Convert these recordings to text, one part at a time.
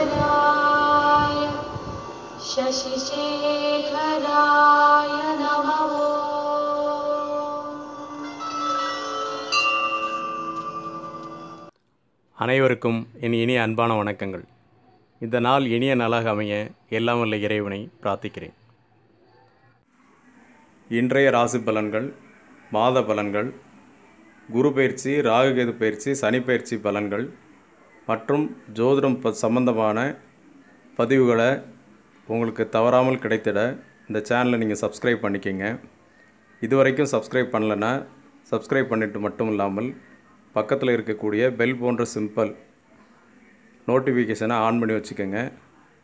परमेश्वराय शशिशेखराय नमः அனைவருக்கும் என் இனிய அன்பான வணக்கங்கள் இந்த நாள் இனிய நாளாக அமைய எல்லாம் வல்ல இறைவனை பிரார்த்திக்கிறேன் இன்றைய ராசி பலன்கள் மாத பலன்கள் குரு பயிற்சி ராகுகேது பயிற்சி சனி பயிற்சி பலன்கள் மற்றும் ஜோதிடம் ப சம்பந்தமான பதிவுகளை உங்களுக்கு தவறாமல் கிடைத்திட இந்த சேனலை நீங்கள் சப்ஸ்கிரைப் பண்ணிக்கங்க. இது வரைக்கும் சப்ஸ்கிரைப் பண்ணலைன்னா சப்ஸ்கிரைப் பண்ணிவிட்டு மட்டும் இல்லாமல் பக்கத்தில் இருக்கக்கூடிய பெல் போன்ற சிம்பிள் நோட்டிஃபிகேஷனை ஆன் பண்ணி வச்சுக்கோங்க.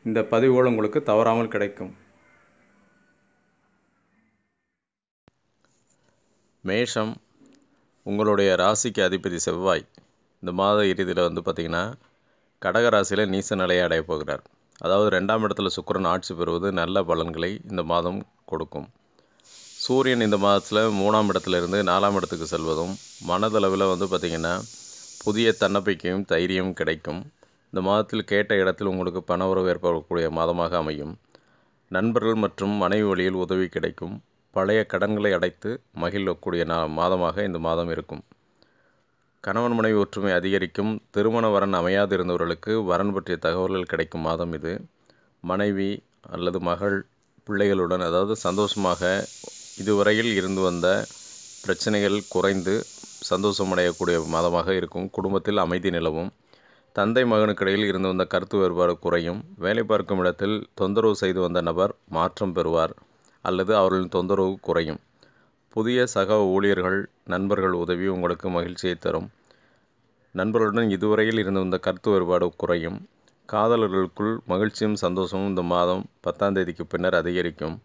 இந்த பதிவுகள் உங்களுக்கு தவறாமல் கிடைக்கும். மேஷம் உங்களுடைய ராசிக்கு அதிபதி செவ்வாய். இந்த மாத இறுதியில் வந்து பார்த்திங்கன்னா கடகராசியில் நீச நிலையை அடைய போகிறார். அதாவது ரெண்டாம் இடத்துல சுக்கரன் ஆட்சி பெறுவது நல்ல பலன்களை இந்த மாதம் கொடுக்கும். சூரியன் இந்த மாதத்தில் மூணாம் இடத்துல இருந்து நாலாம் இடத்துக்கு செல்வதும் மனதளவில் வந்து பார்த்திங்கன்னா புதிய தன்னம்பிக்கையும் தைரியம் கிடைக்கும். இந்த மாதத்தில் கேட்ட இடத்தில் உங்களுக்கு பண உறவு ஏற்படக்கூடிய மாதமாக அமையும். நண்பர்கள் மற்றும் மனைவி வழியில் உதவி கிடைக்கும். பழைய கடன்களை அடைத்து மகிழக்கூடிய நா மாதமாக இந்த மாதம் இருக்கும். கணவன் மனைவி ஒற்றுமை அதிகரிக்கும் திருமண வரன் அமையாது இருந்தவர்களுக்கு வரன் பற்றிய தகவல்கள் கிடைக்கும் மாதம் இது. மனைவி அல்லது மகள் பிள்ளைகளுடன் அதாவது சந்தோஷமாக இதுவரையில் இருந்து வந்த பிரச்சனைகள் குறைந்து சந்தோஷமடையக்கூடிய மாதமாக இருக்கும். குடும்பத்தில் அமைதி நிலவும். தந்தை மகனுக்கிடையில் இருந்து வந்த கருத்து வேறுபாடு குறையும். வேலை பார்க்கும் இடத்தில் தொந்தரவு செய்து வந்த நபர் மாற்றம் பெறுவார் அல்லது அவர்களின் தொந்தரவு குறையும். புதிய சக ஊழியர்கள் நண்பர்கள் உதவி உங்களுக்கு மகிழ்ச்சியை தரும். நண்பர்களுடன் இதுவரையில் இருந்து வந்த கருத்து வேறுபாடு குறையும். காதலர்களுக்குள் மகிழ்ச்சியும் சந்தோஷமும் இந்த மாதம் பத்தாம் தேதிக்கு பின்னர் அதிகரிக்கும்.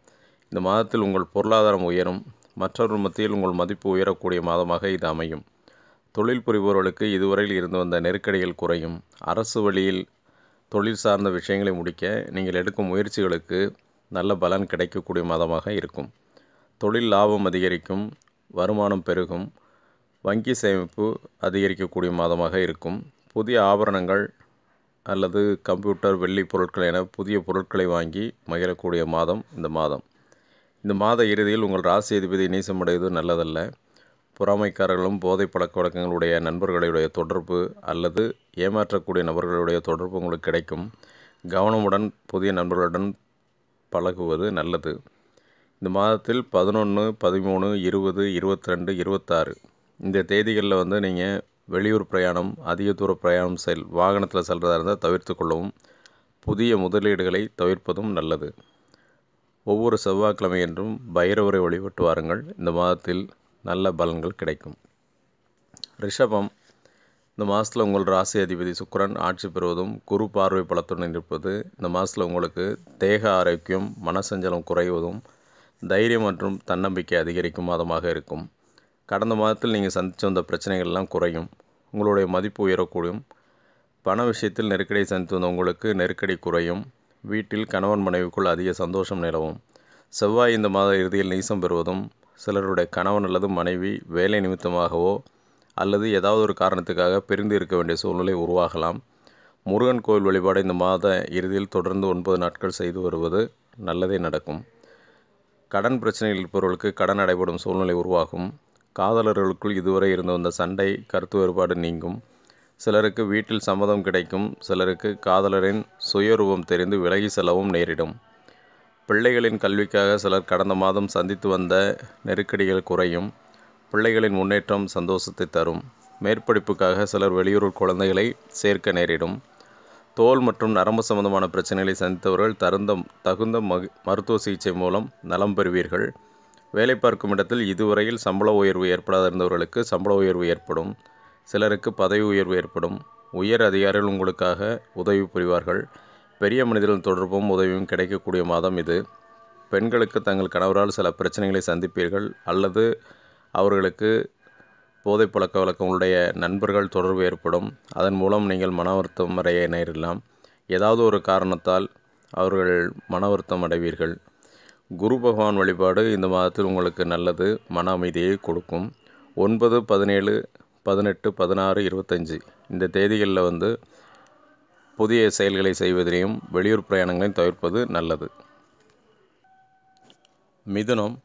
இந்த மாதத்தில் உங்கள் பொருளாதாரம் உயரும். மற்றவர்கள் மத்தியில் உங்கள் மதிப்பு உயரக்கூடிய மாதமாக இது அமையும். தொழில் புரிபவர்களுக்கு இதுவரையில் இருந்து வந்த நெருக்கடிகள் குறையும். அரசு வழியில் தொழில் சார்ந்த விஷயங்களை முடிக்க நீங்கள் எடுக்கும் முயற்சிகளுக்கு நல்ல பலன் கிடைக்கக்கூடிய மாதமாக இருக்கும். தொழில் லாபம் அதிகரிக்கும் வருமானம் பெருகும் வங்கி சேமிப்பு அதிகரிக்கக்கூடிய மாதமாக இருக்கும். புதிய ஆபரணங்கள் அல்லது கம்ப்யூட்டர் வெள்ளி பொருட்கள் என புதிய பொருட்களை வாங்கி மகிழக்கூடிய மாதம் இந்த மாதம். இந்த மாத இறுதியில் உங்கள் ராசி அதிபதி நீசமடைவது நல்லதல்ல. பொறாமைக்காரர்களும் போதை பழக்க வழக்கங்களுடைய நண்பர்களுடைய தொடர்பு அல்லது ஏமாற்றக்கூடிய நபர்களுடைய தொடர்பு உங்களுக்கு கிடைக்கும். கவனமுடன் புதிய நண்பர்களுடன் பழகுவது நல்லது. இந்த மாதத்தில் பதினொன்று பதிமூணு இருபது இருபத்தி ரெண்டு இருபத்தாறு. இந்த தேதிகளில் வந்து நீங்கள் வெளியூர் பிரயாணம் அதிக தூர பிரயாணம் செல் வாகனத்தில் செல்கிறதா இருந்தால் தவிர்த்து கொள்ளவும் புதிய முதலீடுகளை தவிர்ப்பதும் நல்லது. ஒவ்வொரு செவ்வாய்க்கிழமை என்றும் பைரவரை வழிபட்டு வாருங்கள். இந்த மாதத்தில் நல்ல பலன்கள் கிடைக்கும். ரிஷபம். இந்த மாதத்தில் உங்கள் ராசி அதிபதி சுக்கரன் ஆட்சி பெறுவதும் குரு பார்வை பலத்துடன் இருப்பது இந்த மாதத்தில் உங்களுக்கு தேக ஆரோக்கியம் மனசஞ்சலம் குறைவதும் தைரியம் மற்றும் தன்னம்பிக்கை அதிகரிக்கும் மாதமாக இருக்கும். கடந்த மாதத்தில் நீங்கள் சந்தித்து வந்த பிரச்சனைகள்லாம் குறையும். உங்களுடைய மதிப்பு உயரக்கூடும். பண விஷயத்தில் நெருக்கடியை சந்தித்து வந்த உங்களுக்கு நெருக்கடி குறையும். வீட்டில் கணவன் மனைவிக்குள் அதிக சந்தோஷம் நிலவும். செவ்வாய் இந்த மாத இறுதியில் நீசம் பெறுவதும் சிலருடைய கணவன் அல்லது மனைவி வேலை நிமித்தமாகவோ அல்லது ஏதாவது ஒரு காரணத்துக்காக பிரிந்து இருக்க வேண்டிய சூழ்நிலை உருவாகலாம். முருகன் கோயில் வழிபாடு இந்த மாத இறுதியில் தொடர்ந்து ஒன்பது நாட்கள் செய்து வருவது நல்லதே நடக்கும். கடன் பிரச்சனையில் இருப்பவர்களுக்கு கடன் அடைபடும் சூழ்நிலை உருவாகும். காதலர்களுக்குள் இதுவரை இருந்து வந்த சண்டை கருத்து வேறுபாடு நீங்கும். சிலருக்கு வீட்டில் சம்மதம் கிடைக்கும் சிலருக்கு காதலரின் சுயரூபம் தெரிந்து விலகி செல்லவும் நேரிடும். பிள்ளைகளின் கல்விக்காக சிலர் கடந்த மாதம் சந்தித்து வந்த நெருக்கடிகள் குறையும். பிள்ளைகளின் முன்னேற்றம் சந்தோஷத்தை தரும். மேற்படிப்புக்காக சிலர் வெளியூர் குழந்தைகளை சேர்க்க நேரிடும். தோல் மற்றும் நரம்பு சம்பந்தமான பிரச்சனைகளை சந்தித்தவர்கள் தருந்த தகுந்த மகு மருத்துவ சிகிச்சை மூலம் நலம் பெறுவீர்கள். வேலை பார்க்கும் இடத்தில் இதுவரையில் சம்பள உயர்வு ஏற்படாத இருந்தவர்களுக்கு சம்பள உயர்வு ஏற்படும். சிலருக்கு பதவி உயர்வு ஏற்படும். உயர் அதிகாரிகள் உங்களுக்காக உதவி புரிவார்கள். பெரிய மனிதர்கள் தொடர்பும் உதவியும் கிடைக்கக்கூடிய மாதம் இது. பெண்களுக்கு தங்கள் கணவரால் சில பிரச்சனைகளை சந்திப்பீர்கள் அல்லது அவர்களுக்கு போதை பழக்க வழக்கங்களுடைய நண்பர்கள் தொடர்பு ஏற்படும். அதன் மூலம் நீங்கள் மன வருத்தம் அடைய நேரிடலாம். ஏதாவது ஒரு காரணத்தால் அவர்கள் மன வருத்தம் அடைவீர்கள். குரு பகவான் வழிபாடு இந்த மாதத்தில் உங்களுக்கு நல்லது. மன அமைதியை கொடுக்கும். ஒன்பது பதினேழு பதினெட்டு பதினாறு இருபத்தஞ்சி. இந்த தேதிகளில் வந்து புதிய செயல்களை செய்வதையும் வெளியூர் பிரயாணங்களையும் தவிர்ப்பது நல்லது. மிதுனம்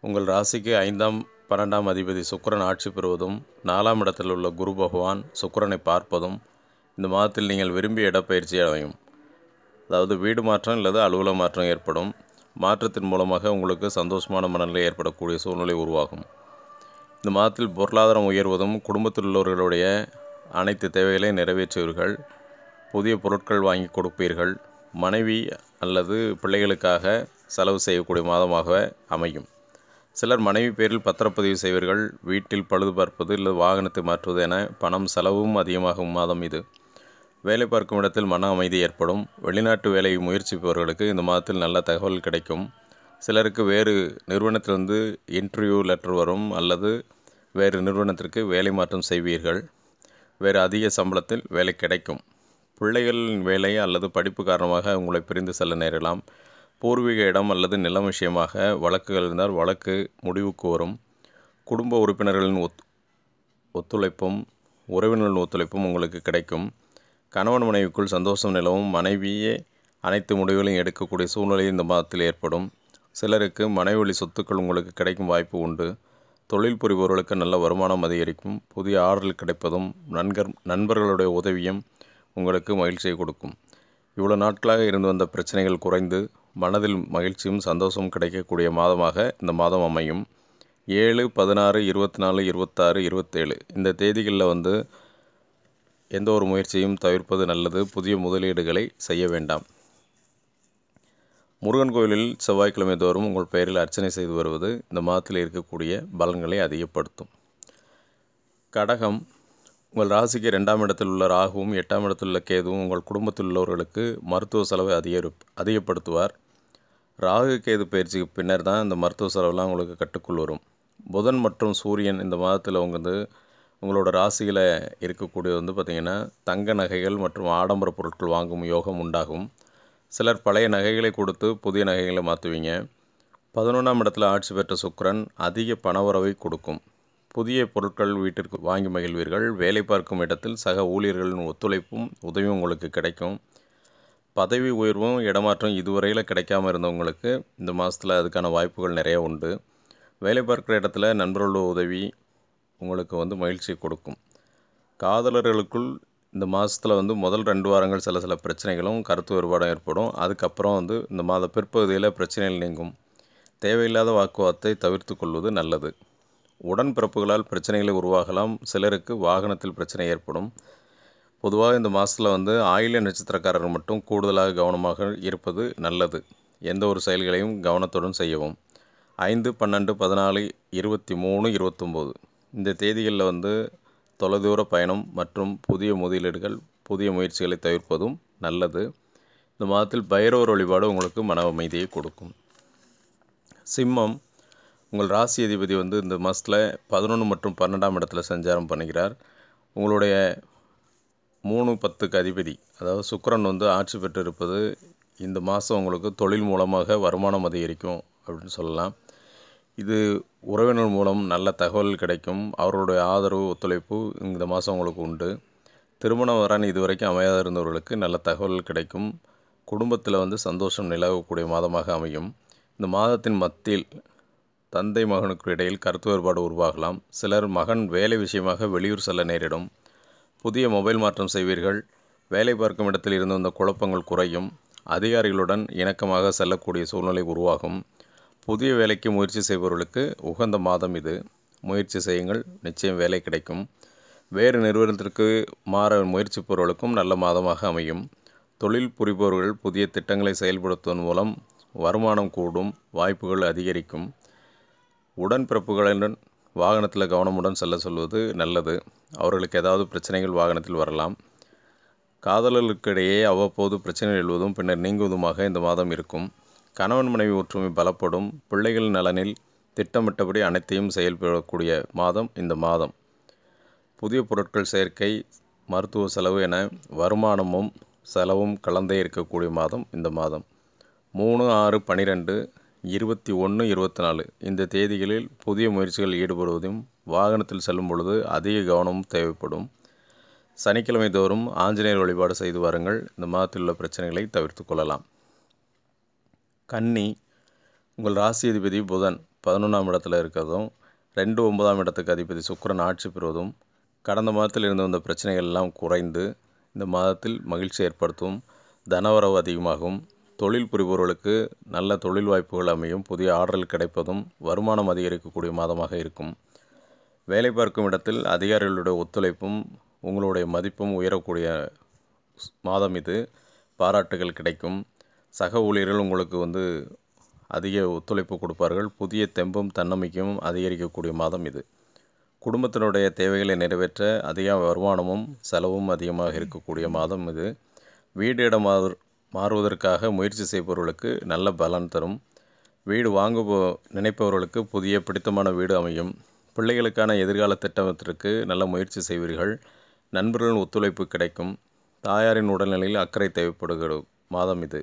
உங்கள் ராசிக்கு ஐந்தாம் பன்னெண்டாம் அதிபதி சுக்கிரன் ஆட்சி பெறுவதும் நாலாம் இடத்தில் உள்ள குரு பகவான் சுக்கரனை பார்ப்பதும் இந்த மாதத்தில் நீங்கள் விரும்பிய இடப்பயிற்சி அடையும். அதாவது வீடு மாற்றம் அல்லது அலுவலக மாற்றம் ஏற்படும். மாற்றத்தின் மூலமாக உங்களுக்கு சந்தோஷமான மனநிலை ஏற்படக்கூடிய சூழ்நிலை உருவாகும். இந்த மாதத்தில் பொருளாதாரம் உயர்வதும் குடும்பத்தில் உள்ளவர்களுடைய அனைத்து தேவைகளையும் நிறைவேற்றுவீர்கள். புதிய பொருட்கள் வாங்கி கொடுப்பீர்கள். மனைவி அல்லது பிள்ளைகளுக்காக செலவு செய்யக்கூடிய மாதமாக அமையும். சிலர் மனைவி பேரில் பத்திரப்பதிவு செய்வீர்கள் வீட்டில் பழுது பார்ப்பது இல்லை வாகனத்தை மாற்றுவது என பணம் செலவும் அதிகமாகும் மாதம் இது. வேலை பார்க்கும் இடத்தில் மன அமைதி ஏற்படும். வெளிநாட்டு வேலையை முயற்சிப்பவர்களுக்கு இந்த மாதத்தில் நல்ல தகவல் கிடைக்கும். சிலருக்கு வேறு நிறுவனத்திலிருந்து இன்டர்வியூ லெட்டர் வரும் அல்லது வேறு நிறுவனத்திற்கு வேலை மாற்றம் செய்வீர்கள். வேறு அதிக சம்பளத்தில் வேலை கிடைக்கும். பிள்ளைகளின் வேலை அல்லது படிப்பு காரணமாக உங்களை பிரிந்து செல்ல நேரலாம் பூர்வீக இடம் அல்லது நிலம் விஷயமாக வழக்குகள் இருந்தால் வழக்கு முடிவுக்கு வரும் குடும்ப உறுப்பினர்களின் ஒத் ஒத்துழைப்பும் உறவினர்களின் ஒத்துழைப்பும் உங்களுக்கு கிடைக்கும். கணவன் மனைவிக்குள் சந்தோஷம் நிலவும். மனைவியே அனைத்து முடிவுகளையும் எடுக்கக்கூடிய சூழ்நிலை இந்த மாதத்தில் ஏற்படும். சிலருக்கு மனைவழி சொத்துக்கள் உங்களுக்கு கிடைக்கும் வாய்ப்பு உண்டு. தொழில் புரிபவர்களுக்கு நல்ல வருமானம் அதிகரிக்கும். புதிய ஆர்டர்கள் கிடைப்பதும் நண்கர் நண்பர்களுடைய உதவியும் உங்களுக்கு மகிழ்ச்சியை கொடுக்கும். இவ்வளோ நாட்களாக இருந்து வந்த பிரச்சனைகள் குறைந்து மனதில் மகிழ்ச்சியும் சந்தோஷமும் கிடைக்கக்கூடிய மாதமாக இந்த மாதம் அமையும். ஏழு பதினாறு இருபத்தி நாலு இருபத்தாறு இருபத்தேழு. இந்த தேதிகளில் வந்து எந்த ஒரு முயற்சியும் தவிர்ப்பது நல்லது. புதிய முதலீடுகளை செய்ய வேண்டாம். முருகன் கோயிலில் செவ்வாய்க்கிழமை தோறும் உங்கள் பெயரில் அர்ச்சனை செய்து வருவது இந்த மாதத்தில் இருக்கக்கூடிய பலன்களை அதிகப்படுத்தும். கடகம் உங்கள் ராசிக்கு ரெண்டாம் இடத்தில் உள்ள ராகுவும் எட்டாம் இடத்தில் உள்ள கேதுவும் உங்கள் குடும்பத்தில் உள்ளவர்களுக்கு மருத்துவ செலவை அதிக அதிகப்படுத்துவார். ராகு கேது பயிற்சிக்கு பின்னர் தான் இந்த மருத்துவ செலவெல்லாம் உங்களுக்கு கட்டுக்குள் வரும். புதன் மற்றும் சூரியன் இந்த மாதத்தில் அவங்க வந்து உங்களோட ராசியில் இருக்கக்கூடிய வந்து பார்த்திங்கன்னா தங்க நகைகள் மற்றும் ஆடம்பர பொருட்கள் வாங்கும் யோகம் உண்டாகும். சிலர் பழைய நகைகளை கொடுத்து புதிய நகைகளை மாற்றுவீங்க பதினொன்றாம் இடத்துல ஆட்சி பெற்ற சுக்கரன் அதிக பணவரவை கொடுக்கும். புதிய பொருட்கள் வீட்டிற்கு வாங்கி மகிழ்வீர்கள். வேலை பார்க்கும் இடத்தில் சக ஊழியர்களின் ஒத்துழைப்பும் உதவியும் உங்களுக்கு கிடைக்கும். பதவி உயர்வும் இடமாற்றம் இதுவரையில் கிடைக்காம இருந்தவங்களுக்கு இந்த மாதத்தில் அதுக்கான வாய்ப்புகள் நிறைய உண்டு. வேலை பார்க்குற இடத்துல நண்பர்களோட உதவி உங்களுக்கு வந்து மகிழ்ச்சி கொடுக்கும். காதலர்களுக்குள் இந்த மாதத்தில் வந்து முதல் ரெண்டு வாரங்கள் சில சில பிரச்சனைகளும் கருத்து வேறுபாடும் ஏற்படும். அதுக்கப்புறம் வந்து இந்த மாத பிற்பகுதியில் பிரச்சனைகள் நீங்கும். தேவையில்லாத வாக்குவாதத்தை தவிர்த்து கொள்வது நல்லது. உடன்பிறப்புகளால் பிரச்சனைகளை உருவாகலாம். சிலருக்கு வாகனத்தில் பிரச்சனை ஏற்படும். பொதுவாக இந்த மாதத்தில் வந்து ஆயில்ய நட்சத்திரக்காரர்கள் மட்டும் கூடுதலாக கவனமாக இருப்பது நல்லது. எந்த ஒரு செயல்களையும் கவனத்துடன் செய்யவும். ஐந்து பன்னெண்டு பதினாலு இருபத்தி மூணு இருபத்தொம்போது. இந்த தேதிகளில் வந்து தொலைதூர பயணம் மற்றும் புதிய முதலீடுகள் புதிய முயற்சிகளை தவிர்ப்பதும் நல்லது. இந்த மாதத்தில் பைரவர் வழிபாடு உங்களுக்கு மன அமைதியை கொடுக்கும். சிம்மம் உங்கள் ராசி அதிபதி வந்து இந்த மாதத்தில் பதினொன்று மற்றும் பன்னெண்டாம் இடத்துல சஞ்சாரம் பண்ணுகிறார் உங்களுடைய மூணு பத்துக்கு அதிபதி அதாவது சுக்கரன் வந்து ஆட்சி பெற்று இருப்பது இந்த மாதம் உங்களுக்கு தொழில் மூலமாக வருமானம் அதிகரிக்கும் அப்படின்னு சொல்லலாம். இது உறவினர் மூலம் நல்ல தகவல் கிடைக்கும். அவர்களுடைய ஆதரவு ஒத்துழைப்பு இந்த மாதம் உங்களுக்கு உண்டு. திருமணம் வரன் இதுவரைக்கும் அமையாத இருந்தவர்களுக்கு நல்ல தகவல் கிடைக்கும். குடும்பத்தில் வந்து சந்தோஷம் நிலவக்கூடிய மாதமாக அமையும். இந்த மாதத்தின் மத்தியில் தந்தை மகனுக்கு இடையில் கருத்து வேறுபாடு உருவாகலாம். சிலர் மகன் வேலை விஷயமாக வெளியூர் செல்ல நேரிடும். புதிய மொபைல் மாற்றம் செய்வீர்கள். வேலை பார்க்கும் இடத்தில் இருந்து வந்த குழப்பங்கள் குறையும். அதிகாரிகளுடன் இணக்கமாக செல்லக்கூடிய சூழ்நிலை உருவாகும். புதிய வேலைக்கு முயற்சி செய்பவர்களுக்கு உகந்த மாதம் இது. முயற்சி செய்யுங்கள். நிச்சயம் வேலை கிடைக்கும். வேறு நிறுவனத்திற்கு மாற முயற்சிப்பவர்களுக்கும் நல்ல மாதமாக அமையும். தொழில் புரிபவர்கள் புதிய திட்டங்களை செயல்படுத்துவதன் மூலம் வருமானம் கூடும். வாய்ப்புகள் அதிகரிக்கும். உடன்பிறப்புகளுடன் வாகனத்தில் கவனமுடன் செல்ல சொல்வது நல்லது. அவர்களுக்கு ஏதாவது பிரச்சனைகள் வாகனத்தில் வரலாம். காதலர்களுக்கிடையே அவ்வப்போது பிரச்சனை எழுவதும் பின்னர் நீங்குவதுமாக இந்த மாதம் இருக்கும். கணவன் மனைவி ஒற்றுமை பலப்படும். பிள்ளைகள் நலனில் திட்டமிட்டபடி அனைத்தையும் செயல்படக்கூடிய மாதம் இந்த மாதம். புதிய பொருட்கள் சேர்க்கை மருத்துவ செலவு என வருமானமும் செலவும் கலந்தே இருக்கக்கூடிய மாதம் இந்த மாதம். மூணு ஆறு பனிரெண்டு இருபத்தி ஒன்று இருபத்தி நாலு. இந்த தேதிகளில் புதிய முயற்சிகளில் ஈடுபடுவதும் வாகனத்தில் செல்லும் பொழுது அதிக கவனமும் தேவைப்படும். சனிக்கிழமை தோறும் ஆஞ்சநேயர் வழிபாடு செய்து வாருங்கள். இந்த மாதத்தில் உள்ள பிரச்சனைகளை தவிர்த்து கொள்ளலாம். கன்னி உங்கள் ராசி அதிபதி புதன் பதினொன்றாம் இடத்துல இருக்கிறதும் ரெண்டு ஒன்பதாம் இடத்துக்கு அதிபதி சுக்கரன் ஆட்சி பெறுவதும் கடந்த மாதத்தில் இருந்து வந்த பிரச்சனைகள் எல்லாம் குறைந்து இந்த மாதத்தில் மகிழ்ச்சி ஏற்படுத்தும் தனவரவு அதிகமாகும் தொழில் புரிபவர்களுக்கு நல்ல தொழில் வாய்ப்புகள் அமையும் புதிய ஆர்டர்கள் கிடைப்பதும் வருமானம் அதிகரிக்கக்கூடிய மாதமாக இருக்கும். வேலை பார்க்கும் இடத்தில் அதிகாரிகளுடைய ஒத்துழைப்பும் உங்களுடைய மதிப்பும் உயரக்கூடிய மாதம் இது. பாராட்டுகள் கிடைக்கும். சக ஊழியர்கள் உங்களுக்கு வந்து அதிக ஒத்துழைப்பு கொடுப்பார்கள். புதிய தெம்பும் தன்னம்பிக்கையும் அதிகரிக்கக்கூடிய மாதம் இது. குடும்பத்தினுடைய தேவைகளை நிறைவேற்ற அதிக வருமானமும் செலவும் அதிகமாக இருக்கக்கூடிய மாதம் இது. வீடு இடம் மாறுவதற்காக முயற்சி செய்பவர்களுக்கு நல்ல பலன் தரும். வீடு வாங்க நினைப்பவர்களுக்கு புதிய பிடித்தமான வீடு அமையும். பிள்ளைகளுக்கான எதிர்கால திட்டத்திற்கு நல்ல முயற்சி செய்வீர்கள். நண்பர்களின் ஒத்துழைப்பு கிடைக்கும். தாயாரின் உடல்நிலையில் அக்கறை தேவைப்படுகிற மாதம் இது.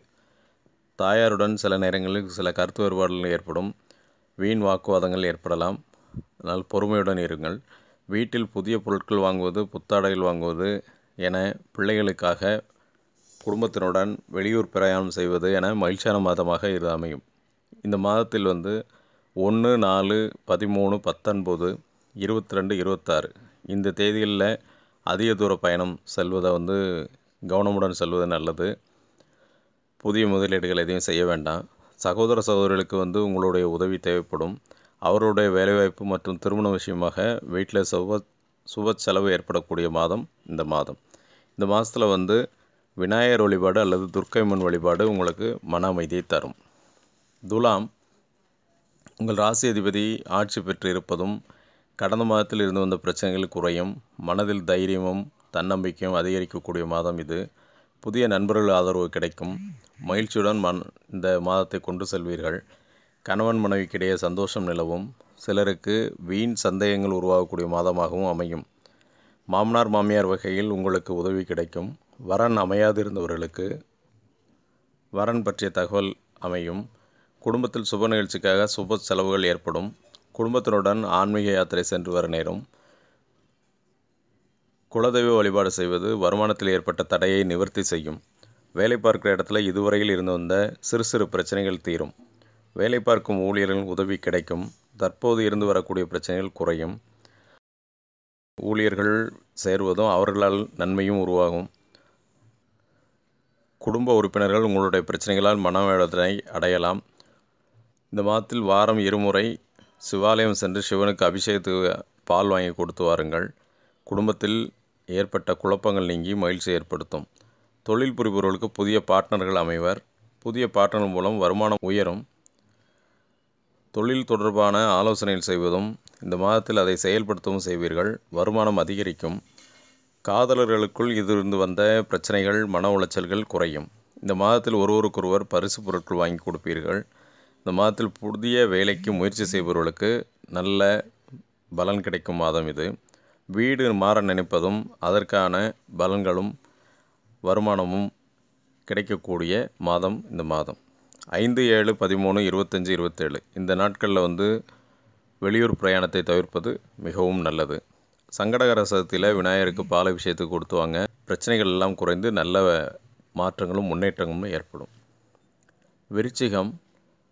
தாயாருடன் சில நேரங்களில் சில கருத்து வேறுபாடுகள் ஏற்படும். வீண் வாக்குவாதங்கள் ஏற்படலாம். அதனால் பொறுமையுடன் இருங்கள். வீட்டில் புதிய பொருட்கள் வாங்குவது புத்தாடைகள் வாங்குவது என பிள்ளைகளுக்காக குடும்பத்தினுடன் வெளியூர் பிரயாணம் செய்வது என மகிழ்ச்சியான மாதமாக இது அமையும். இந்த மாதத்தில் வந்து ஒன்று நாலு பதிமூணு பத்தொன்பது இருபத்தி ரெண்டு இருபத்தாறு. இந்த தேதிகளில் அதிக தூர பயணம் செல்வதை வந்து கவனமுடன் செல்வது நல்லது. புதிய முதலீடுகள் எதையும் செய்ய வேண்டாம். சகோதர சகோதரிகளுக்கு வந்து உங்களுடைய உதவி தேவைப்படும். அவருடைய வேலைவாய்ப்பு மற்றும் திருமண விஷயமாக வீட்டில் சுப சுப செலவு ஏற்படக்கூடிய மாதம் இந்த மாதம். இந்த மாதத்தில் வந்து விநாயகர் வழிபாடு அல்லது துர்க்கைம்மன் வழிபாடு உங்களுக்கு மன அமைதியை தரும். துலாம் உங்கள் ராசி அதிபதி ஆட்சி பெற்று இருப்பதும் கடந்த மாதத்தில் இருந்து வந்த பிரச்சனைகள் குறையும். மனதில் தைரியமும் தன்னம்பிக்கையும் அதிகரிக்கக்கூடிய மாதம் இது. புதிய நண்பர்கள் ஆதரவு கிடைக்கும். மகிழ்ச்சியுடன் மன் இந்த மாதத்தை கொண்டு செல்வீர்கள். கணவன் மனைவிக்கிடையே சந்தோஷம் நிலவும். சிலருக்கு வீண் சந்தேகங்கள் உருவாகக்கூடிய மாதமாகவும் அமையும். மாமனார் மாமியார் வகையில் உங்களுக்கு உதவி கிடைக்கும். வரன் அமையாதிருந்தவர்களுக்கு வரன் பற்றிய தகவல் அமையும். குடும்பத்தில் சுப நிகழ்ச்சிக்காக சுப செலவுகள் ஏற்படும். குடும்பத்தினுடன் ஆன்மீக யாத்திரை சென்று வர நேரும். குலதெய்வ வழிபாடு செய்வது வருமானத்தில் ஏற்பட்ட தடையை நிவர்த்தி செய்யும். வேலை பார்க்கிற இடத்துல இதுவரையில் இருந்து வந்த சிறு சிறு பிரச்சனைகள் தீரும். வேலை பார்க்கும் ஊழியர்களின் உதவி கிடைக்கும். தற்போது இருந்து வரக்கூடிய பிரச்சனைகள் குறையும். ஊழியர்கள் சேர்வதும் அவர்களால் நன்மையும் உருவாகும். குடும்ப உறுப்பினர்கள் உங்களுடைய பிரச்சனைகளால் மனவேதனை அடையலாம். இந்த மாதத்தில் வாரம் இருமுறை சிவாலயம் சென்று சிவனுக்கு அபிஷேகத்துக்கு பால் வாங்கி கொடுத்து வாருங்கள். குடும்பத்தில் ஏற்பட்ட குழப்பங்கள் நீங்கி மகிழ்ச்சி ஏற்படுத்தும். தொழில் புரிபவர்களுக்கு புதிய பார்ட்னர்கள் அமைவர். புதிய பார்ட்னர் மூலம் வருமானம் உயரும். தொழில் தொடர்பான ஆலோசனைகள் செய்வதும் இந்த மாதத்தில் அதை செயல்படுத்தவும் செய்வீர்கள். வருமானம் அதிகரிக்கும். காதலர்களுக்குள் இதிலிருந்து வந்த பிரச்சனைகள் மன உளைச்சல்கள் குறையும். இந்த மாதத்தில் ஒருவருக்கொருவர் பரிசு பொருட்கள் வாங்கி கொடுப்பீர்கள். இந்த மாதத்தில் புதிய வேலைக்கு முயற்சி செய்பவர்களுக்கு நல்ல பலன் கிடைக்கும் மாதம் இது. வீடு மாற நினைப்பதும் அதற்கான பலன்களும் வருமானமும் கிடைக்கக்கூடிய மாதம் இந்த மாதம். ஐந்து ஏழு பதிமூணு இருபத்தஞ்சி இருபத்தேழு. இந்த நாட்களில் வந்து வெளியூர் பிரயாணத்தை தவிர்ப்பது மிகவும் நல்லது. சங்கடகர சதுர்த்தியில் விநாயகருக்கு பால் அபிஷேகத்துக்கு கொடுத்துவாங்க பிரச்சனைகள் எல்லாம் குறைந்து நல்ல மாற்றங்களும் முன்னேற்றங்களும் ஏற்படும். விருச்சிகம்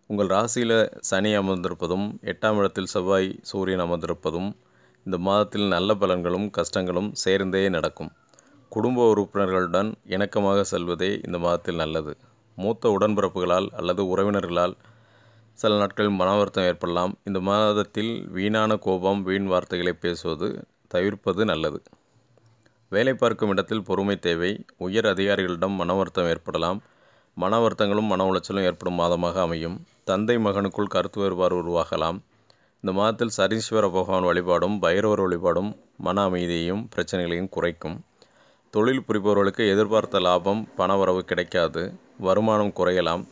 உங்கள் ராசியில் சனி அமர்ந்திருப்பதும் எட்டாம் இடத்தில் செவ்வாய் சூரியன் அமர்ந்திருப்பதும் இந்த மாதத்தில் நல்ல பலன்களும் கஷ்டங்களும் சேர்ந்தே நடக்கும். குடும்ப உறுப்பினர்களுடன் இணக்கமாக செல்வதே இந்த மாதத்தில் நல்லது. மூத்த உடன்பிறப்புகளால் அல்லது உறவினர்களால் சில நாட்களில் மன வருத்தம் ஏற்படலாம். இந்த மாதத்தில் வீணான கோபம் வீண் வார்த்தைகளை பேசுவது தவிர்ப்பது நல்லது. வேலை பார்க்கும் இடத்தில் பொறுமை தேவை. உயர் அதிகாரிகளிடம் மன வருத்தம் ஏற்படலாம். மன வருத்தங்களும் மன உளைச்சலும் ஏற்படும் மாதமாக அமையும். தந்தை மகனுக்குள் கருத்து வேறுபாடு உருவாகலாம். இந்த மாதத்தில் சரீஸ்வர பகவான் வழிபாடும் பைரவர் வழிபாடும் மன அமைதியையும் பிரச்சனைகளையும் குறைக்கும். தொழில் புரிபவர்களுக்கு எதிர்பார்த்த லாபம் பணவரவு கிடைக்காது. வருமானம் குறையலாம்.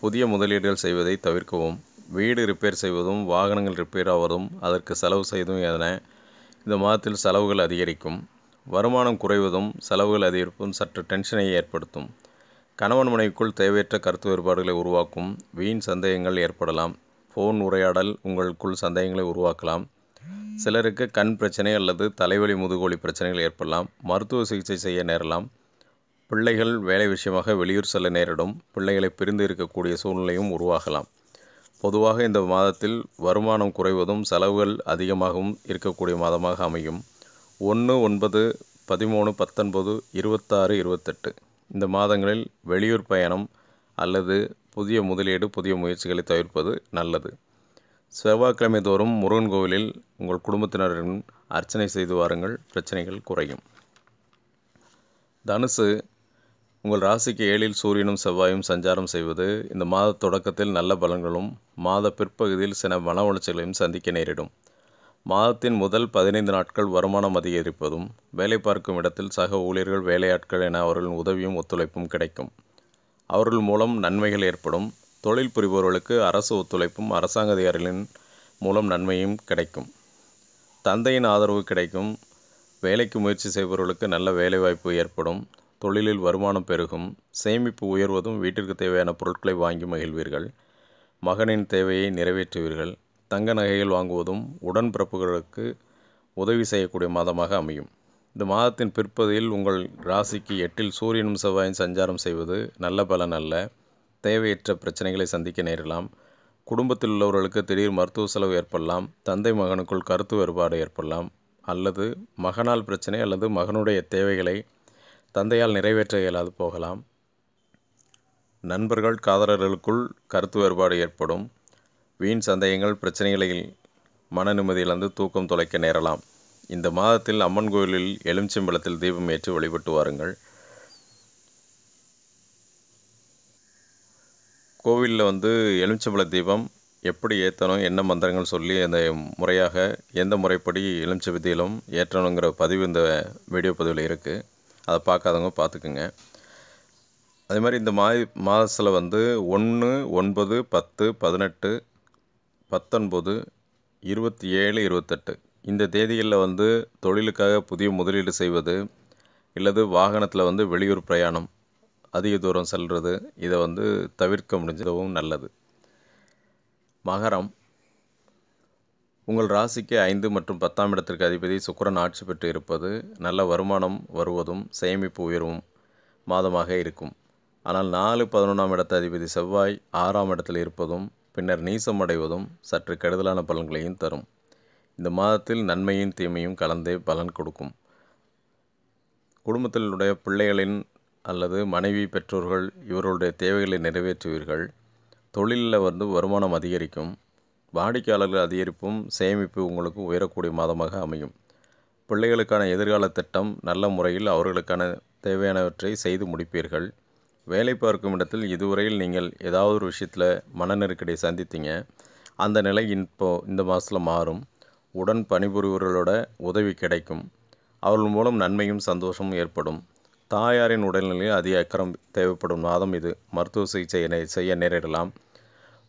புதிய முதலீடுகள் செய்வதை தவிர்க்கவும். வீடு ரிப்பேர் செய்வதும் வாகனங்கள் ரிப்பேர் ஆவதும் அதற்கு செலவு செய்வதும் என இந்த மாதத்தில் செலவுகள் அதிகரிக்கும். வருமானம் குறைவதும் செலவுகள் அதிகரிப்பும் சற்று டென்ஷனை ஏற்படுத்தும். கணவன் மனைவிக்குள் தேவையற்ற கருத்து வேறுபாடுகளை உருவாக்கும். வீண் சந்தேகங்கள் ஏற்படலாம். ஃபோன் உரையாடல் உங்களுக்குள் சந்தேகங்களை உருவாக்கலாம். சிலருக்கு கண் பிரச்சனை அல்லது தலைவலி முதுகோலி பிரச்சனைகள் ஏற்படலாம். மருத்துவ சிகிச்சை செய்ய நேரலாம். பிள்ளைகள் வேலை விஷயமாக வெளியூர் செல்ல நேரிடும். பிள்ளைகளை பிரிந்து இருக்கக்கூடிய சூழ்நிலையும் உருவாகலாம். பொதுவாக இந்த மாதத்தில் வருமானம் குறைவதும் செலவுகள் அதிகமாகவும் இருக்கக்கூடிய மாதமாக அமையும். ஒன்று ஒன்பது பதிமூணு பத்தொன்பது இருபத்தாறு இருபத்தெட்டு. இந்த மாதங்களில் வெளியூர் பயணம் அல்லது புதிய முதலீடு புதிய முயற்சிகளை தவிர்ப்பது நல்லது. செவ்வாய்க்கிழமை தோறும் முருகன் கோவிலில் உங்கள் குடும்பத்தினரின் அர்ச்சனை செய்து வாருங்கள். பிரச்சனைகள் குறையும். தனுசு உங்கள் ராசிக்கு ஏழில் சூரியனும் செவ்வாயும் சஞ்சாரம் செய்வது இந்த மாத தொடக்கத்தில் நல்ல பலன்களும் மாத பிற்பகுதியில் சில மன உளைச்சல்களையும் சந்திக்க நேரிடும். மாதத்தின் முதல் பதினைந்து நாட்கள் வருமானம் அதிகரிப்பதும் வேலை பார்க்கும் இடத்தில் சக ஊழியர்கள் வேலையாட்கள் என அவர்களின் உதவியும் ஒத்துழைப்பும் கிடைக்கும். அவர்கள் மூலம் நன்மைகள் ஏற்படும். தொழில் புரிபவர்களுக்கு அரசு ஒத்துழைப்பும் அரசாங்க அதிகாரிகளின் மூலம் நன்மையும் கிடைக்கும். தந்தையின் ஆதரவு கிடைக்கும். வேலைக்கு முயற்சி செய்பவர்களுக்கு நல்ல வேலைவாய்ப்பு ஏற்படும். தொழிலில் வருமானம் பெருகும் சேமிப்பு உயர்வதும் வீட்டிற்கு தேவையான பொருட்களை வாங்கி மகிழ்வீர்கள். மகனின் தேவையை நிறைவேற்றுவீர்கள். தங்க நகைகள் வாங்குவதும் உடன்பிறப்புகளுக்கு உதவி செய்யக்கூடிய மாதமாக அமையும். இந்த மாதத்தின் பிற்பகுதியில் உங்கள் ராசிக்கு எட்டில் சூரியனும் செவ்வாயும் சஞ்சாரம் செய்வது நல்ல பலன் அல்ல. தேவையற்ற பிரச்சனைகளை சந்திக்க நேரலாம் குடும்பத்தில் உள்ளவர்களுக்கு திடீர் மருத்துவ செலவு ஏற்படலாம். தந்தை மகனுக்குள் கருத்து வேறுபாடு ஏற்படலாம். அல்லது மகனால் பிரச்சனை அல்லது மகனுடைய தேவைகளை தந்தையால் நிறைவேற்ற இயலாது போகலாம். நண்பர்கள் காதலர்களுக்குள் கருத்து வேறுபாடு ஏற்படும். வீண் சந்தேகங்கள் பிரச்சனைகளில் மன நிம்மதி இழந்து தூக்கம் தொலைக்க நேரலாம். இந்த மாதத்தில் அம்மன் கோயிலில் எலுமிச்சம்பழத்தில் தீபம் ஏற்றி வழிபட்டு வாருங்கள். கோவிலில் வந்து எலுமிச்சம்பழ தீபம் எப்படி ஏற்றணும் என்ன மந்திரங்கள் சொல்லி அந்த முறையாக எந்த முறைப்படி எலுமிச்சை விதியிலும் ஏற்றணுங்கிற பதிவு இந்த வீடியோ பதிவில் இருக்குது அதை பார்க்காதவங்க பார்த்துக்குங்க. அதே மாதிரி இந்த மா மாதத்தில் வந்து ஒன்று ஒன்பது பத்து பதினெட்டு பத்தொன்பது இருபத்தி ஏழு இருபத்தெட்டு. இந்த தேதிகளில் வந்து தொழிலுக்காக புதிய முதலீடு செய்வது இல்லது வாகனத்தில் வந்து வெளியூர் பிரயாணம் அதிக தூரம் செல்வது இதை வந்து தவிர்க்க முடிஞ்சதும் நல்லது. மகரம் உங்கள் ராசிக்கு ஐந்து மற்றும் பத்தாம் இடத்திற்கு அதிபதி சுக்கரன் ஆட்சி பெற்று இருப்பது நல்ல வருமானம் வருவதும் சேமிப்பு உயர்வும் மாதமாக இருக்கும். ஆனால் நாலு பதினொன்றாம் இடத்த அதிபதி செவ்வாய் ஆறாம் இடத்தில் இருப்பதும் பின்னர் நீசம் அடைவதும் சற்று கெடுதலான பலன்களையும் தரும். இந்த மாதத்தில் நன்மையும் தீமையும் கலந்தே பலன் கொடுக்கும். குடும்பத்தினுடைய பிள்ளைகளின் அல்லது மனைவி பெற்றோர்கள் இவர்களுடைய தேவைகளை நிறைவேற்றுவீர்கள். தொழிலில் வந்து வருமானம் அதிகரிக்கும். வாடிக்கையாளர்கள் அதிகரிப்பும் சேமிப்பு உங்களுக்கு உயரக்கூடிய மாதமாக அமையும். பிள்ளைகளுக்கான எதிர்கால திட்டம் நல்ல முறையில் அவர்களுக்கான தேவையானவற்றை செய்து முடிப்பீர்கள். வேலை பார்க்கும் இடத்தில் இதுவரையில் நீங்கள் ஏதாவது ஒரு விஷயத்தில் மன நெருக்கடியை சந்தித்தீங்க. அந்த நிலை இப்போ இந்த மாதத்தில் மாறும். உடன் பணிபுரிவர்களோட உதவி கிடைக்கும். அவர்கள் மூலம் நன்மையும் சந்தோஷமும் ஏற்படும். தாயாரின் உடல்நிலையில் அதிக அக்கறம் தேவைப்படும் மாதம் இது. மருத்துவ சிகிச்சை செய்ய நேரிடலாம்.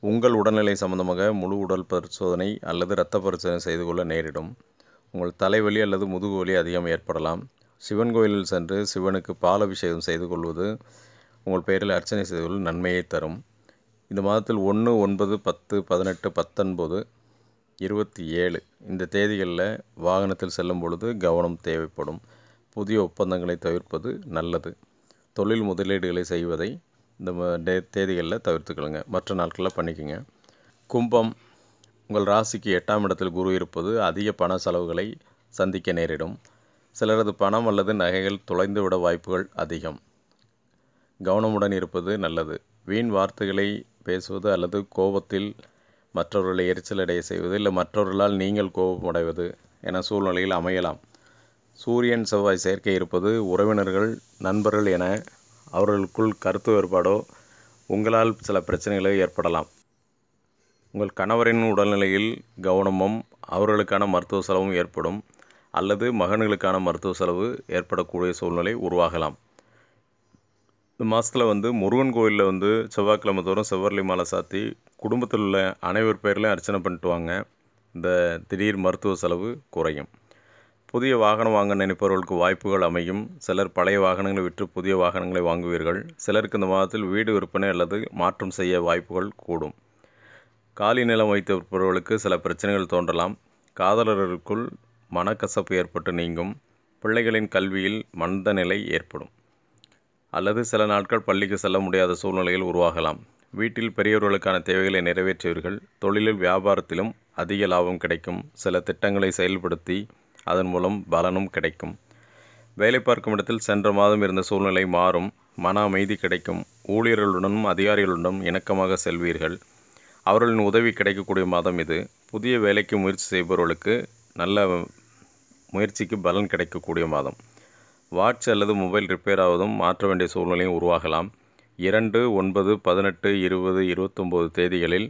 உங்கள் உடல்நிலை சம்பந்தமாக முழு உடல் பரிசோதனை அல்லது இரத்த பரிசோதனை செய்து கொள்ள நேரிடும். உங்கள் தலைவலி அல்லது முதுகு வலி அதிகம் ஏற்படலாம். சிவன் கோயிலில் சென்று சிவனுக்கு பால் அபிஷேகம் செய்து கொள்வது உங்கள் பெயரில் அர்ச்சனை செய்து கொள்ள நன்மையை தரும். இந்த மாதத்தில் ஒன்று ஒன்பது பத்து பதினெட்டு பத்தொன்பது இருபத்தி ஏழு இந்த தேதிகளில் வாகனத்தில் செல்லும் பொழுது கவனம் தேவைப்படும். புதிய ஒப்பந்தங்களை தவிர்ப்பது நல்லது. தொழில் முதலீடுகளை செய்வதை இந்த டே தேதிகளில் தவிர்த்துக்கொள்ளுங்க. மற்ற நாட்களில் பண்ணிக்கோங்க. கும்பம் உங்கள் ராசிக்கு எட்டாம் இடத்தில் குரு இருப்பது அதிக பண செலவுகளை சந்திக்க நேரிடும். சிலரது பணம் அல்லது நகைகள் தொலைந்து விட வாய்ப்புகள் அதிகம். கவனமுடன் இருப்பது நல்லது. வீண் வார்த்தைகளை பேசுவது அல்லது கோபத்தில் மற்றவர்களை எரிச்சலடைய செய்வது இல்லை மற்றவர்களால் நீங்கள் கோபமடைவது என சூழ்நிலையில் அமையலாம். சூரியன் செவ்வாய் சேர்க்கை இருப்பது உறவினர்கள் நண்பர்கள் என அவர்களுக்குள் கருத்து வேறுபாடோ உங்களால் சில பிரச்சனைகளோ ஏற்படலாம். உங்கள் கணவரின் உடல்நிலையில் கவனமும் அவர்களுக்கான மருத்துவ செலவும் ஏற்படும் அல்லது மகன்களுக்கான மருத்துவ செலவு ஏற்படக்கூடிய சூழ்நிலை உருவாகலாம். இந்த மாதத்தில் வந்து முருகன் கோயிலில் வந்து செவ்வாய்க்கிழமை தோறும் செவ்வரளி மாலை சாத்தி குடும்பத்தில் உள்ள அனைவர் பேர்லையும் அர்ச்சனை பண்ணிட்டு வாங்க. இந்த திடீர் மருத்துவ செலவு குறையும். புதிய வாகனம் வாங்க நினைப்பவர்களுக்கு வாய்ப்புகள் அமையும். சிலர் பழைய வாகனங்களை விற்று புதிய வாகனங்களை வாங்குவீர்கள். சிலருக்கு இந்த மாதத்தில் வீடு விற்பனை அல்லது மாற்றம் செய்ய வாய்ப்புகள் கூடும். காலி நிலம் வைத்திருப்பவர்களுக்கு சில பிரச்சனைகள் தோன்றலாம். காதலர்களுக்குள் மனக்கசப்பு ஏற்பட்டு நீங்கும். பிள்ளைகளின் கல்வியில் மந்த நிலை ஏற்படும். அல்லது சில நாட்கள் பள்ளிக்கு செல்ல முடியாத சூழ்நிலைகள் உருவாகலாம். வீட்டில் பெரியவர்களுக்கான தேவைகளை நிறைவேற்றுவீர்கள். தொழிலில் வியாபாரத்திலும் அதிக லாபம் கிடைக்கும். சில திட்டங்களை செயல்படுத்தி அதன் மூலம் பலனும் கிடைக்கும். வேலை பார்க்கும் இடத்தில் சென்ற மாதம் இருந்த சூழ்நிலை மாறும். மன அமைதி கிடைக்கும். ஊழியர்களுடனும் அதிகாரிகளுடனும் இணக்கமாக செல்வீர்கள். அவர்களின் உதவி கிடைக்கக்கூடிய மாதம் இது. புதிய வேலைக்கு முயற்சி செய்பவர்களுக்கு நல்ல முயற்சிக்கு பலன் கிடைக்கக்கூடிய மாதம். வாட்ச் அல்லது மொபைல் ரிப்பேர் ஆவதும் மாற்ற வேண்டிய சூழ்நிலையும் உருவாகலாம். இரண்டு ஒன்பது பதினெட்டு இருபது இருபத்தொம்போது தேதிகளில்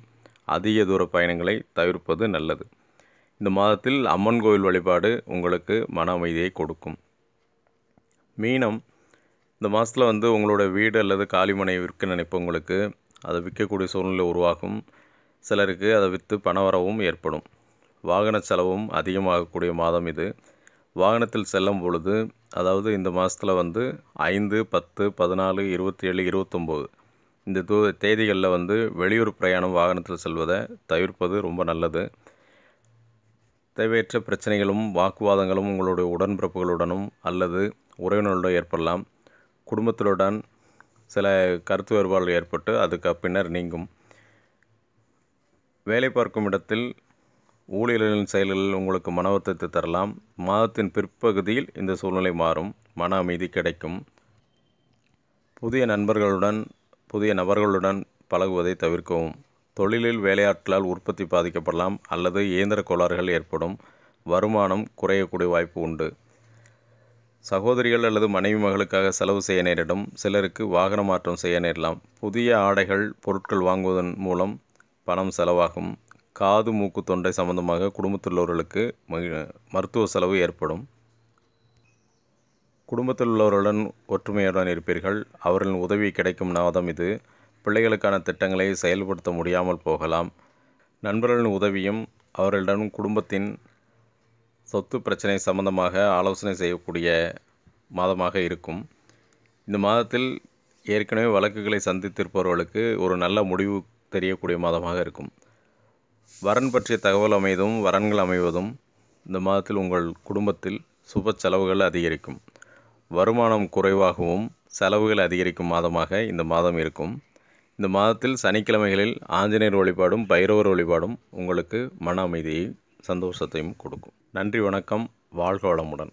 அதிக தூர பயணங்களை தவிர்ப்பது நல்லது. இந்த மாதத்தில் அம்மன் கோவில் வழிபாடு உங்களுக்கு மன அமைதியை கொடுக்கும். மீனம் இந்த மாதத்தில் வந்து உங்களோட வீடு அல்லது காலிமனை விற்க நினைப்பவங்களுக்கு அதை விற்கக்கூடிய சூழ்நிலை உருவாகும். சிலருக்கு அதை விற்று பணவரவும் ஏற்படும். வாகன செலவும் அதிகமாகக்கூடிய மாதம் இது. வாகனத்தில் செல்லும் பொழுது அதாவது இந்த மாதத்தில் வந்து ஐந்து பத்து பதினாலு இருபத்தி ஏழு இருபத்தொம்போது இந்த தூ தேதிகளில் வந்து வெளியூர் பிரயாணம் வாகனத்தில் செல்வதை தவிர்ப்பது ரொம்ப நல்லது. தேவையற்ற பிரச்சனைகளும் வாக்குவாதங்களும் உங்களுடைய உடன்பிறப்புகளுடனும் அல்லது உறவினர்களுடன் ஏற்படலாம். குடும்பத்தினுடன் சில கருத்து வேறுபாடுகள் ஏற்பட்டு அதுக்கு பின்னர் நீங்கும். வேலை பார்க்கும் இடத்தில் ஊழியர்களின் செயல்கள் உங்களுக்கு மன வருத்தத்தை தரலாம். மாதத்தின் பிற்பகுதியில் இந்த சூழ்நிலை மாறும். மன அமைதி கிடைக்கும். புதிய நண்பர்களுடன் புதிய நபர்களுடன் பழகுவதை தவிர்க்கவும். தொழிலில் வேலையாட்களால் உற்பத்தி பாதிக்கப்படலாம் அல்லது இயந்திர கோளாறுகள் ஏற்படும். வருமானம் குறையக்கூடிய வாய்ப்பு உண்டு. சகோதரிகள் அல்லது மனைவி மகளுக்காக செலவு செய்ய நேரிடும். சிலருக்கு வாகன மாற்றம் செய்ய நேரலாம். புதிய ஆடைகள் பொருட்கள் வாங்குவதன் மூலம் பணம் செலவாகும். காது மூக்கு தொண்டை சம்பந்தமாக குடும்பத்தில் உள்ளவர்களுக்கு மருத்துவ செலவு ஏற்படும். குடும்பத்தில் உள்ளவர்களுடன் ஒற்றுமையுடன் இருப்பீர்கள். அவர்களின் உதவி கிடைக்கும் மாதம் இது. பிள்ளைகளுக்கான திட்டங்களை செயல்படுத்த முடியாமல் போகலாம். நண்பர்களின் உதவியும் அவர்களிடம் குடும்பத்தின் சொத்து பிரச்சனை சம்பந்தமாக ஆலோசனை செய்யக்கூடிய மாதமாக இருக்கும். இந்த மாதத்தில் ஏற்கனவே வழக்குகளை சந்தித்திருப்பவர்களுக்கு ஒரு நல்ல முடிவு தெரியக்கூடிய மாதமாக இருக்கும். வரன் பற்றிய தகவல் அமைவதும் வரன்கள் அமைவதும் இந்த மாதத்தில் உங்கள் குடும்பத்தில் சுப செலவுகள் அதிகரிக்கும். வருமானம் குறைவாகவும் செலவுகள் அதிகரிக்கும் மாதமாக இந்த மாதம் இருக்கும். இந்த மாதத்தில் சனிக்கிழமைகளில் ஆஞ்சநேயர் வழிபாடும் பைரவர் வழிபாடும் உங்களுக்கு மன அமைதியை சந்தோஷத்தையும் கொடுக்கும். நன்றி வணக்கம். வாழ்க வளமுடன்.